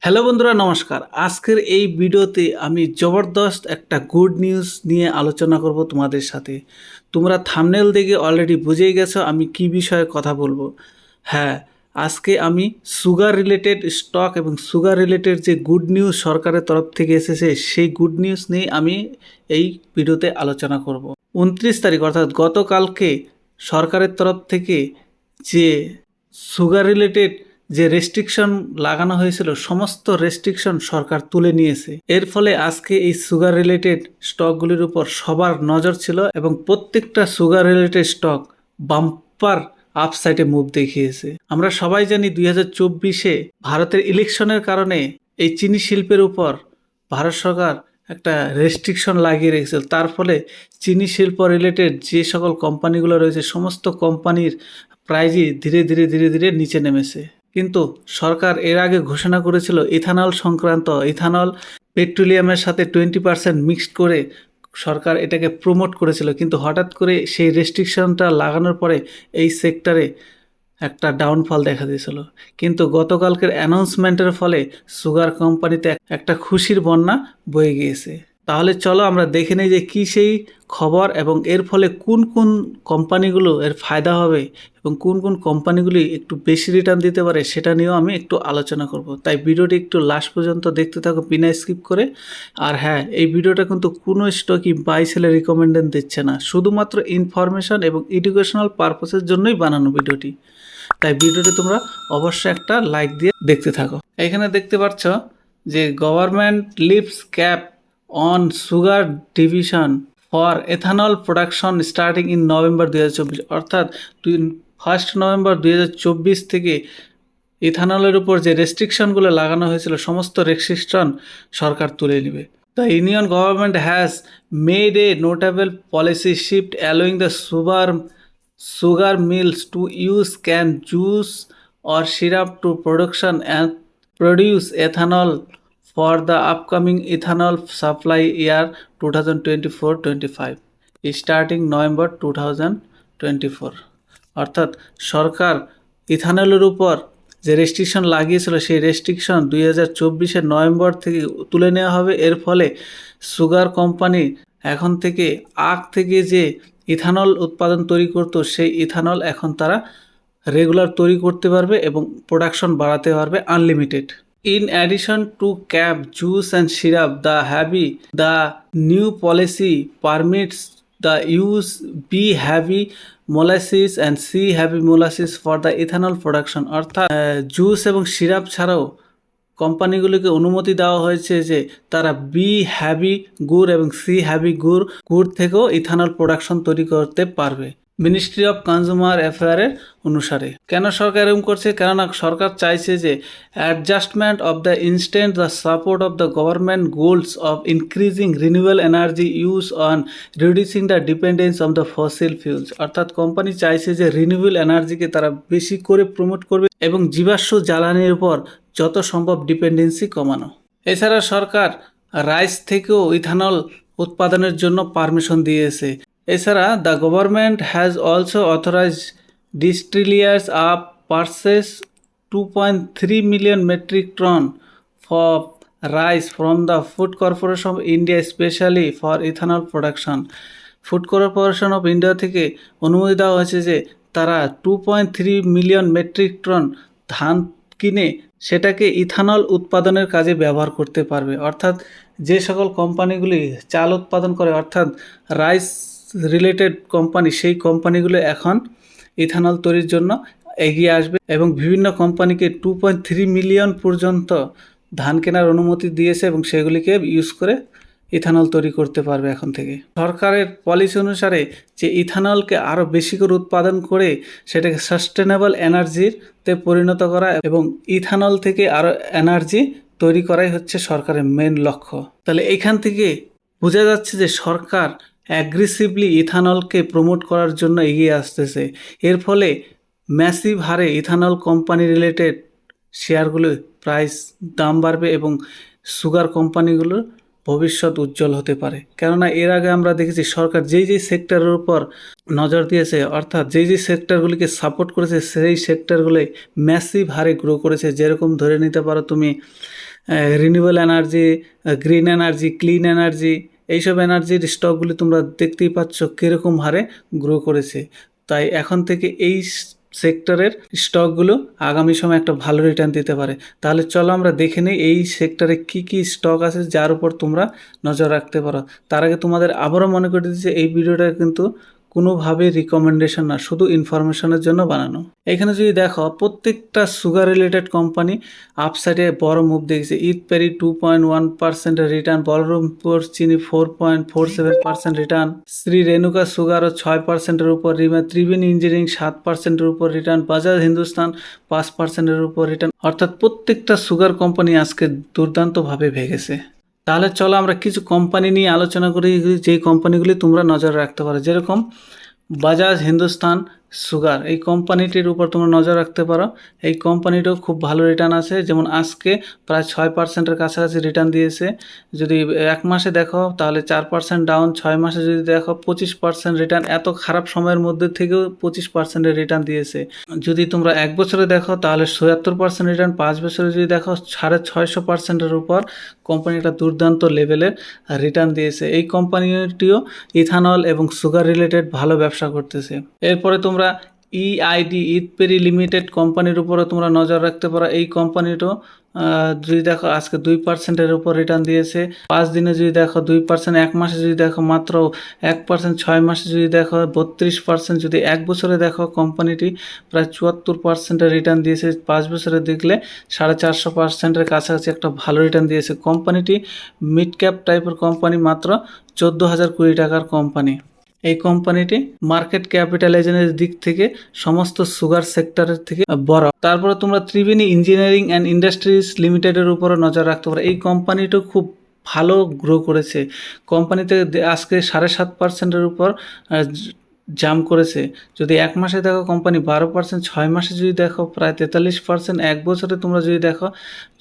Hello বন্ধুরা, নমস্কার। আজকের এই ভিডিওতে আমি জবরদস্ত একটা গুড নিউজ নিয়ে আলোচনা করব তোমাদের সাথে। তোমরা থামনেল দেখে অলরেডি বুঝেই গেছো আমি কি বিষয়ে কথা বলব। হ্যাঁ আজকে আমি সুগার রিলেটেড স্টক এবং সুগার রিলেটেড যে গুড নিউজ সরকারের তরফ থেকে এসেছে, সেই গুড নিউজ নিয়ে আমি এই ভিডিওতে আলোচনা করব। উনত্রিশ তারিখ, অর্থাৎ গতকালকে সরকারের তরফ থেকে যে সুগার রিলেটেড যে রেস্ট্রিকশন লাগানো হয়েছিল, সমস্ত রেস্ট্রিকশন সরকার তুলে নিয়েছে। এর ফলে আজকে এই সুগার রিলেটেড স্টকগুলির উপর সবার নজর ছিল এবং প্রত্যেকটা সুগার রিলেটেড স্টক বাম্পার আপসাইডে মুভ দেখিয়েছে। আমরা সবাই জানি দুই হাজার চব্বিশে ভারতের ইলেকশনের কারণে এই চিনি শিল্পের উপর ভারত সরকার একটা রেস্ট্রিকশন লাগিয়ে রেখেছিল। তার ফলে চিনি শিল্প রিলেটেড যে সকল কোম্পানিগুলো রয়েছে, সমস্ত কোম্পানির প্রাইজই ধীরে ধীরে ধীরে ধীরে নিচে নেমেছে। কিন্তু সরকার এর আগে ঘোষণা করেছিল ইথানল সংক্রান্ত, ইথানল পেট্রোলিয়ামের সাথে টোয়েন্টি পার্সেন্ট মিক্সড করে সরকার এটাকে প্রমোট করেছিল। কিন্তু হঠাৎ করে সেই রেস্ট্রিকশনটা লাগানোর পরে এই সেক্টরে একটা ডাউনফল দেখা দিয়েছিল। কিন্তু গতকালকের অ্যানাউন্সমেন্টের ফলে সুগার কোম্পানিতে একটা খুশির বন্যা বয়ে গিয়েছে। তাহলে চলো আমরা দেখে নিই যে কী সেই খবর এবং এর ফলে কোন কোন কোম্পানিগুলো এর ফায়দা হবে এবং কোন কোন কোম্পানিগুলি একটু বেশি রিটার্ন দিতে পারে সেটা নিয়েও আমি একটু আলোচনা করব। তাই ভিডিওটি একটু লাস্ট পর্যন্ত দেখতে থাকো, বিনা স্কিপ করে। আর হ্যাঁ এই ভিডিওটা কিন্তু কোনো স্টকই বাই সেলে রিকমেন্ডেন দিচ্ছে না। শুধুমাত্র ইনফরমেশন এবং এডুকেশনাল পারপাসের জন্যই বানানো ভিডিওটি। তাই ভিডিওটি তোমরা অবশ্যই একটা লাইক দিয়ে দেখতে থাকো। এখানে দেখতে পাচ্ছ যে government lifts cap on sugar division for ethanol production starting in November দু হাজার চব্বিশ। অর্থাৎ ফার্স্ট নভেম্বর দু হাজার চব্বিশ থেকে ইথানলের উপর যে রেস্ট্রিকশনগুলো লাগানো হয়েছিল, সমস্ত রেস্ট্রিকশন সরকার তুলে নেবে। The union government has made a notable policy shift allowing the sugar sugar mills to use canned juice or syrup to production and produce ethanol for the upcoming ethanol supply year 2024-25 starting November 2024 অর্থাৎ সরকার ইথানলের উপর যে restriction লাগিয়েছিল, সেই restriction দুই হাজার চব্বিশের November থেকে তুলে নেওয়া হবে। এর ফলে সুগার কোম্পানি এখন থেকে আখ থেকে যে ইথানল উৎপাদন তৈরি করতো, সেই ইথানল এখন তারা রেগুলার তৈরি করতে পারবে এবং প্রোডাকশন বাড়াতে পারবে unlimited in addition to cap juice and syrup the heavy the new policy permits the use B heavy molasses and C heavy molasses for the ethanol production অর্থাৎ জুস এবং সিরাপ ছাড়াও কোম্পানিগুলিকে অনুমতি দেওয়া হয়েছে যে তারা বি হ্যাভি গুড় এবং সি হ্যাভি গুড় গুড় থেকেও ইথানল প্রোডাকশন তৈরি করতে পারবে। মিনিস্ট্রি অফ কনজিউমার অ্যাফেয়ারের অনুসারে। কেন সরকার এরকম করছে? কেননা সরকার চাইছে যে adjustment of the instant the support of the government goals of increasing renewable energy use on reducing the dependence of the fossil fuels অর্থাৎ কোম্পানি চাইছে যে রিনিউয়েবল এনার্জিকে তারা বেশি করে প্রমোট করবে এবং জীবাশ্ম জ্বালানির উপর যত সম্ভব ডিপেন্ডেন্সি কমানো। এছাড়া সরকার রাইস থেকেও ইথানল উৎপাদনের জন্য পারমিশন দিয়েছে। এছাড়া the government has also authorize distilleries up purchase two point three million metric tonne for rice from the Food Corporation of India specially for ethanol production Food Corporation of India থেকে অনুমতি দেওয়া হয়েছে যে তারা two point three million metric tonne ধান কিনে সেটাকে ethanol উৎপাদনের কাজে ব্যবহার করতে পারবে। অর্থাৎ যে সকল কোম্পানিগুলি চাল উৎপাদন করে, অর্থাৎ রাইস রিলেটেড কোম্পানি সেই কোম্পানিগুলো এখন ইথানল তৈরির জন্য এগিয়ে আসবে এবং বিভিন্ন কোম্পানিকে টু পয়েন্ট থ্রি মিলিয়ন পর্যন্ত ধান কেনার অনুমতি দিয়েছে এবং সেগুলিকে ইউজ করে ইথানল তৈরি করতে পারবে এখন থেকে। সরকারের পলিসি অনুসারে যে ইথানলকে আরও বেশি করে উৎপাদন করে সেটাকে সাস্টেনেবল এনার্জিতে পরিণত করা এবং ইথানল থেকে আরও এনার্জি তৈরি করাই হচ্ছে সরকারের মেন লক্ষ্য। তাহলে এইখান থেকে বোঝা যাচ্ছে যে সরকার অ্যাগ্রেসিভলি ইথানলকে প্রমোট করার জন্য এগিয়ে আসতেছে। এর ফলে ম্যাসিভ হারে ইথানল কোম্পানি রিলেটেড শেয়ারগুলো প্রাইস দাম বাড়বে এবং সুগার কোম্পানিগুলোর ভবিষ্যৎ উজ্জ্বল হতে পারে। কেননা এর আগে আমরা দেখেছি সরকার যেই যেই সেক্টরের উপর নজর দিয়েছে, অর্থাৎ যেই যেই সেক্টরগুলিকে সাপোর্ট করেছে, সেই সেক্টরগুলোই ম্যাসিভ হারে গ্রো করেছে। যেরকম ধরে নিতে পারো তুমি renewable energy green energy clean energy এইসব এনার্জির স্টকগুলি তোমরা দেখতেই পাচ্ছ কীরকম হারে গ্রো করেছে। তাই এখন থেকে এই সেক্টরের স্টকগুলো আগামী সময় একটা ভালো রিটার্ন দিতে পারে। তাহলে চলো আমরা দেখে নিই এই সেক্টরে কি কি স্টক আছে যার উপর তোমরা নজর রাখতে পারো। তার আগে তোমাদের আবারও মনে করে দিচ্ছি, এই ভিডিওটা কিন্তু কোনোভাবে রিকমেন্ডেশন না, শুধু ইনফরমেশনের জন্য বানানো। এখানে যদি দেখো, প্রত্যেকটা সুগার রিলেটেড কোম্পানি আপসাইডে বড় মুভ দেখেছে। EID Parry two point one পার্সেন্টের return Balrampur Chini four point four seven percent return Shree Renuka সুগারও ছয় পার্সেন্টের উপর রিটার্ন ত্রিবেণী ইঞ্জিনিয়ারিং সাত পার্সেন্টের উপর রিটার্ন বাজাজ হিন্দুস্তান পাঁচ পার্সেন্টের উপর রিটার্ন অর্থাৎ প্রত্যেকটা সুগার কোম্পানি আজকে দুর্দান্তভাবে ভেগেছে। তাহলে চলো আমরা কিছু কোম্পানি নিয়ে আলোচনা করি যেই কোম্পানিগুলি তোমরা নজর রাখতে পারো। যেরকম বাজাজ হিন্দুস্তান সুগার। এই কোম্পানিটির উপর তোমরা নজর রাখতে পারো। এই কোম্পানিটাও খুব ভালো রিটার্ন আছে। যেমন আজকে প্রায় ছয় পার্সেন্টের কাছাকাছি রিটার্ন দিয়েছে। যদি এক মাসে দেখো, তাহলে চার পার্সেন্ট ডাউন ছয় মাসে যদি দেখো, পঁচিশ পার্সেন্ট রিটার্ন এত খারাপ সময়ের মধ্যে থেকেও পঁচিশ পার্সেন্টের রিটার্ন দিয়েছে। যদি তোমরা এক বছরে দেখো, তাহলে ছয়াত্তর পার্সেন্ট রিটার্ন পাঁচ বছরে যদি দেখো, সাড়ে ছয়শো পার্সেন্টের উপর কোম্পানিটা দুর্দান্ত লেভেলের রিটার্ন দিয়েছে। এই কোম্পানিটিও ইথানল এবং সুগার রিলেটেড ভালো ব্যবসা করতেছে। এরপরে তোমরা ইআইডি ইদপেরি লিমিটেড কোম্পানির উপরে তোমরা নজর রাখতে পারো। এই কোম্পানিটাও যদি দেখো আজকে দুই পার্সেন্টের উপর রিটার্ন দিয়েছে। পাঁচ দিনে যদি দেখো দুই পার্সেন্ট এক মাসে যদি দেখো মাত্র এক পার্সেন্ট ছয় মাসে যদি দেখো বত্রিশ পার্সেন্ট যদি এক বছরে দেখো কোম্পানিটি প্রায় চুয়াত্তর পার্সেন্টের রিটার্ন দিয়েছে। পাঁচ বছরে দেখলে সাড়ে চারশো পার্সেন্টের কাছাকাছি একটা ভালো রিটার্ন দিয়েছে কোম্পানিটি মিড ক্যাপ টাইপের কোম্পানি মাত্র চোদ্দ হাজার কুড়ি টাকার কোম্পানি এই কোম্পানিটি মার্কেট ক্যাপিটালাইজেশনের দিক থেকে সমস্ত সুগার সেক্টরের থেকে বড়। তারপরে তোমরা ত্রিবেণী ইঞ্জিনিয়ারিং অ্যান্ড ইন্ডাস্ট্রিজ লিমিটেডের উপরে নজর রাখতে পারো। এই কোম্পানিটিও খুব ভালো গ্রো করেছে। কোম্পানিতে আজকে সাড়ে সাত পার্সেন্টের উপর জাম করেছে। যদি এক মাসে দেখো কোম্পানি বারো পার্সেন্ট ছয় মাসে যদি দেখো প্রায় তেতাল্লিশ পার্সেন্ট এক বছরে তোমরা যদি দেখো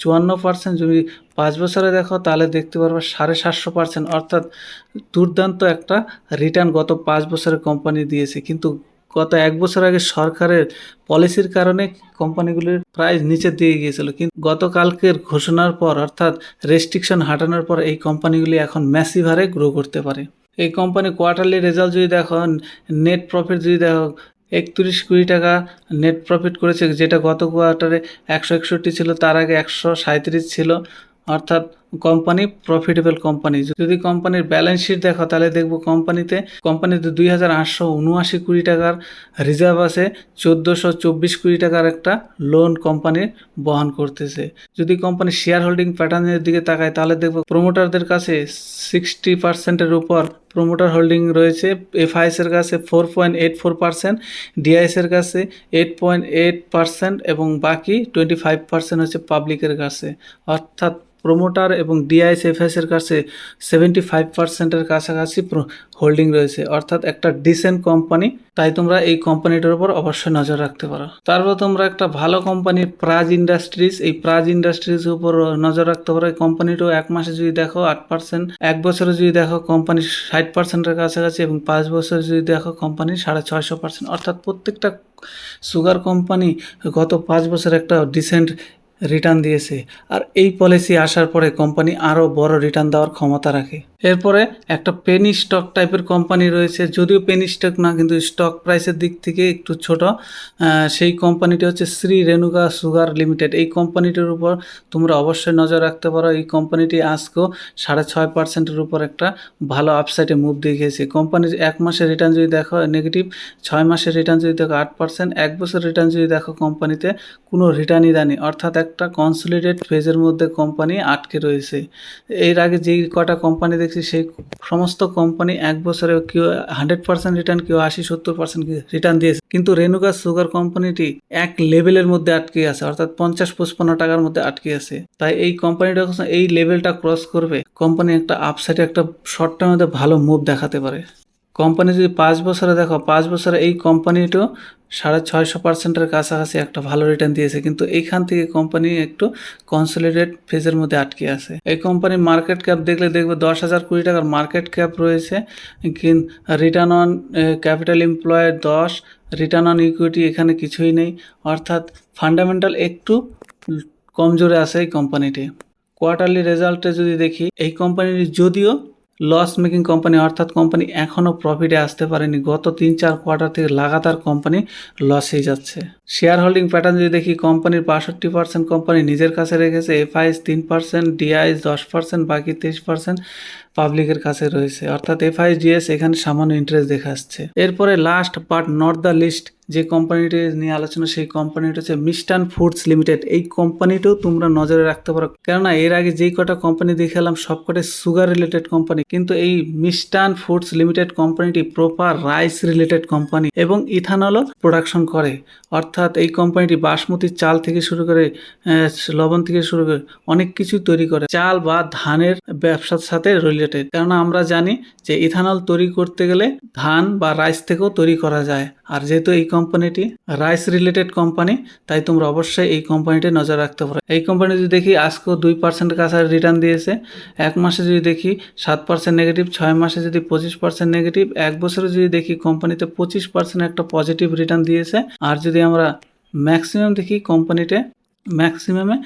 চুয়ান্ন পার্সেন্ট যদি পাঁচ বছরে দেখো তাহলে দেখতে পারবে সাড়ে সাতশো পার্সেন্ট অর্থাৎ দুর্দান্ত একটা রিটার্ন গত পাঁচ বছরে কোম্পানি দিয়েছে। কিন্তু গত এক বছর আগে সরকারের পলিসির কারণে কোম্পানিগুলির প্রাইস নিচে দিয়ে গিয়েছিল। কিন্তু গতকালকের ঘোষণার পর, অর্থাৎ রেস্ট্রিকশন হাঁটানোর পর এই কোম্পানিগুলি এখন ম্যাসিভ হারে গ্রো করতে পারে। এই কোম্পানি কোয়ার্টারলি রেজাল্ট যদি দেখো নেট প্রফিট যদি দেখো, একত্রিশ কোটি টাকা নেট প্রফিট করেছে, যেটা গত কোয়ার্টারে একশো একষট্টি ছিল, তার আগে একশো সাঁত্রিশ ছিল। অর্থাৎ কোম্পানি প্রফিটেবল কোম্পানি যদি কোম্পানির ব্যালেন্স শিট দেখো, তাহলে দেখব কোম্পানিতে কোম্পানিতে দুই হাজার আটশো উনআশি কোটি টাকার রিজার্ভ আছে, চোদ্দোশো চব্বিশ কোটি টাকার একটা লোন কোম্পানির বহন করতেছে। যদি কোম্পানির শেয়ার হোল্ডিং প্যাটার্নের দিকে তাকায়, তাহলে দেখব প্রমোটারদের কাছে সিক্সটি পার্সেন্টের উপর প্রমোটার হোল্ডিং রয়েছে এফআইএসের কাছে four point eight four percent ডিআইএসের কাছে এইট পয়েন্ট এইট পার্সেন্ট এবং বাকি টোয়েন্টি ফাইভ পার্সেন্ট হচ্ছে পাবলিকের কাছে। অর্থাৎ প্রোমোটার এবং ডিআইএসএফএস এর কাছে সেভেন্টি ফাইভ পার্সেন্টের কাছাকাছি হোল্ডিং রয়েছে। অর্থাৎ একটা ডিসেন্ট কোম্পানি তাই তোমরা এই কোম্পানিটার উপর অবশ্যই নজর রাখতে পারো। তারপর তোমরা একটা ভালো কোম্পানি প্রাজ ইন্ডাস্ট্রিজ এই প্রাজ ইন্ডাস্ট্রিজ উপর নজর রাখতে পারো। এই কোম্পানিটাও এক মাসে যদি দেখো আট পার্সেন্ট এক বছরে যদি দেখো কোম্পানি ষাট পার্সেন্টের কাছাকাছি এবং পাঁচ বছরে যদি দেখো কোম্পানি সাড়ে ছয়শো পার্সেন্ট অর্থাৎ প্রত্যেকটা সুগার কোম্পানি গত পাঁচ বছর একটা ডিসেন্ট রিটার্ন দিয়েছে। আর এই পলিসি আসার পরে কোম্পানি আরও বড় রিটার্ন দেওয়ার ক্ষমতা রাখে। এরপরে একটা পেনি স্টক টাইপের কোম্পানি রয়েছে, যদিও পেনি স্টক না, কিন্তু স্টক প্রাইসের দিক থেকে একটু ছোট। সেই কোম্পানিটি হচ্ছে শ্রী রেণুকা সুগার লিমিটেড এই কোম্পানিটির উপর তোমরা অবশ্যই নজর রাখতে পারো। এই কোম্পানিটি আজকেও সাড়ে ছয় পার্সেন্টের উপর একটা ভালো আপসাইডে মুভ দেখিয়েছে কোম্পানির এক মাসের রিটার্ন যদি দেখো নেগেটিভ ছয় মাসের রিটার্ন যদি দেখো, আট পার্সেন্ট এক বছর রিটার্ন যদি দেখো কোম্পানিতে কোনো রিটার্নই দেয়নি। অর্থাৎ একটা কনসলিডেট ফেজের মধ্যে কোম্পানি আটকে রয়েছে। এর আগে যেই কটা কোম্পানি দেখছি, সেই সমস্ত কোম্পানি এক বছরে কেউ হান্ড্রেড পার্সেন্ট রিটার্ন কেউ আশি সত্তর পার্সেন্ট রিটার্ন দিয়েছে। কিন্তু রেনুকা সুগার কোম্পানিটি এক লেভেলের মধ্যে আটকে আছে, অর্থাৎ পঞ্চাশ পঁচপন্ন টাকার মধ্যে আটকে আছে। তাই এই কোম্পানিটা এই লেভেলটা ক্রস করবে কোম্পানি একটা আপসাইডে একটা শর্ট মধ্যে ভালো মুভ দেখাতে পারে। কোম্পানি যদি পাঁচ বছরে দেখো, পাঁচ বছরে এই কোম্পানিটাও সাড়ে ছয়শো পার্সেন্টের কাছাকাছি একটা ভালো রিটার্ন দিয়েছে। কিন্তু এইখান থেকে কোম্পানি একটু কনসলিডেট ফেজের মধ্যে আটকে আছে। এই কোম্পানির মার্কেট ক্যাপ দেখলে দেখবে দশ হাজার কোটি টাকার মার্কেট ক্যাপ রয়েছে। কিন্তু রিটার্ন অন ক্যাপিটাল এমপ্লয়েড দশ রিটার্ন অন ইকুইটি এখানে কিছুই নেই। অর্থাৎ ফান্ডামেন্টাল একটু কমজোরে আছে এই কোম্পানিটি কোয়ার্টারলি রেজাল্টে যদি দেখি, এই কোম্পানির যদিও লস মেকিং কোম্পানি অর্থাৎ কোম্পানি এখনও প্রফিটে আসতে পারেনি। গত তিন চার কোয়ার্টার থেকে লাগাতার কোম্পানি লসেই যাচ্ছে। শেয়ার হোল্ডিং প্যাটার্ন যদি দেখি কোম্পানির বাষট্টি পার্সেন্ট কোম্পানি নিজের কাছে রেখেছে এফআইএস তিন পার্সেন্ট ডিআইএস দশ পার্সেন্ট বাকি তেইশ পার্সেন্ট পাবলিকের কাছে রয়েছে। অর্থাৎ এফআইএস ডিএস এখানে সামান্য ইন্টারেস্ট দেখা আসছে এরপরে last but not the least যে কোম্পানিটি নিয়ে আলোচনা, সেই কোম্পানিটা হচ্ছে মিস্টান ফুডস লিমিটেড এই কোম্পানিটাও তোমরা নজরে রাখতে পারো। কেননা এর আগে যেই কটা কোম্পানি দেখালাম সবকটাই সুগার রিলেটেড কোম্পানি কিন্তু এই মিস্টান ফুডস লিমিটেড কোম্পানিটি প্রপার রাইস রিলেটেড কোম্পানি এবং ইথানলও প্রোডাকশন করে। অর্থাৎ এই কোম্পানিটি বাসমতি চাল থেকে শুরু করে লবণ থেকে শুরু করে অনেক কিছু তৈরি করে। চাল বা ধানের ব্যবসার সাথে রিলেটেড কেননা আমরা জানি যে ইথানল তৈরি করতে গেলে ধান বা রাইস থেকেও তৈরি করা যায়। আর যেহেতু এই কোম্পানিটি রাইস রিলেটেড কোম্পানি তাই তোমরা অবশ্যই এই কোম্পানিটি নজর রাখতে পারো। এই কোম্পানি যদি দেখি, আজকেও দুই পার্সেন্ট কাছে রিটার্ন দিয়েছে। এক মাসে যদি দেখি, সাত পার্সেন্ট নেগেটিভ ছয় মাসে যদি পঁচিশ পার্সেন্ট নেগেটিভ এক বছরে যদি দেখি কোম্পানিতে পঁচিশ পার্সেন্ট একটা পজিটিভ রিটার্ন দিয়েছে। আর যদি আমরা ম্যাক্সিমাম দেখি কোম্পানিতে ম্যাক্সিমামে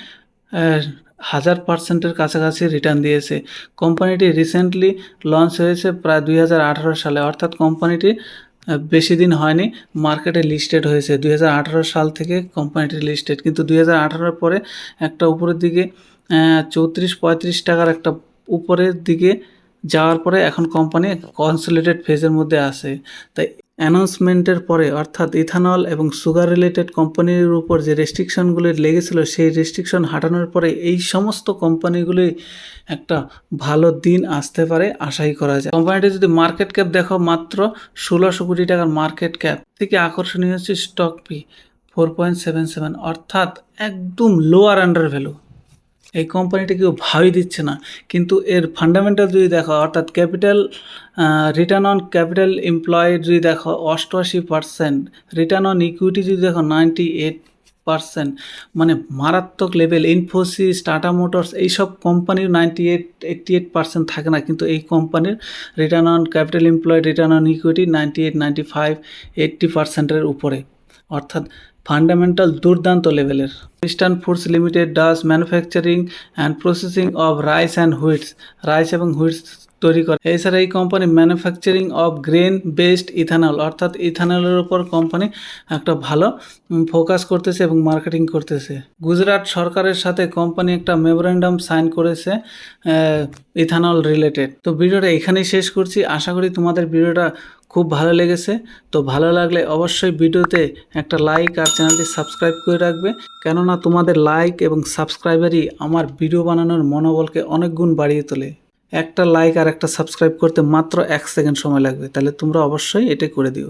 হাজার পার্সেন্টের কাছাকাছি রিটার্ন দিয়েছে। কোম্পানিটি রিসেন্টলি লঞ্চ হয়েছে প্রায় দুই হাজার আঠেরো সালে। অর্থাৎ কোম্পানিটি বেশি দিন হয়নি মার্কেটে লিস্টেড হয়েছে। দুই হাজার আঠারো সাল থেকে কোম্পানিটি লিস্টেড কিন্তু দুই পরে একটা উপরের দিকে চৌত্রিশ পঁয়ত্রিশ টাকার একটা উপরের দিকে যাওয়ার পরে এখন কোম্পানি কনসোলিডেড ফেজের মধ্যে আসে তাই অ্যানাউন্সমেন্টের পরে অর্থাৎ ইথানল এবং সুগার রিলেটেড কোম্পানির উপর যে রেস্ট্রিকশনগুলি লেগেছিল, সেই রেস্ট্রিকশন হাঁটানোর পরে এই সমস্ত কোম্পানিগুলি একটা ভালো দিন আসতে পারে আশাই করা যায়। কোম্পানিটি যদি মার্কেট ক্যাপ দেখো, মাত্র ষোলোশো কোটি টাকার মার্কেট ক্যাপ থেকে আকর্ষণীয় হচ্ছে stock P four point seven seven অর্থাৎ একদম লোয়ার আন্ডার ভ্যালু এই কোম্পানিটা কেউ ভাবই দিচ্ছে না। কিন্তু এর ফান্ডামেন্টাল যদি দেখো, অর্থাৎ capital return on capital employed যদি দেখো, অষ্টআশি পার্সেন্ট রিটার্ন অন ইকুইটি যদি দেখো নাইনটি এইট পার্সেন্ট মানে মারাত্মক লেভেল ইনফোসিস টাটা মোটরস এইসব কোম্পানির ninety eight eighty eight percent থাকে না। কিন্তু এই কোম্পানির return on capital employed return on equity ninety eight ninety five eighty পার্সেন্টের উপরে। অর্থাৎ ফান্ডামেন্টাল দুর্দান্ত লেভেলের Eastern Foods Limited does manufacturing and processing of rice and wheats rice এবং হুইটস তৈরি করে। এছাড়া এই company manufacturing of grain based ethanol অর্থাৎ ইথানলের উপর কোম্পানি একটা ভালো ফোকাস করতেছে এবং মার্কেটিং করতেছে। গুজরাট সরকারের সাথে কোম্পানি একটা মেমোরেন্ডাম সাইন করেছে ইথানল রিলেটেড তো ভিডিওটা এখানেই শেষ করছি। আশা করি তোমাদের ভিডিওটা খুব ভালো লেগেছে। তো ভালো লাগলে অবশ্যই ভিডিওতে একটা লাইক আর চ্যানেলটি সাবস্ক্রাইব করে রাখবে। কেননা তোমাদের লাইক এবং সাবস্ক্রাইবারই আমার ভিডিও বানানোর মনোবলকে অনেক গুণ বাড়িয়ে তোলে। একটা লাইক আর একটা সাবস্ক্রাইব করতে মাত্র এক সেকেন্ড সময় লাগবে, তাহলে তোমরা অবশ্যই এটা করে দিও।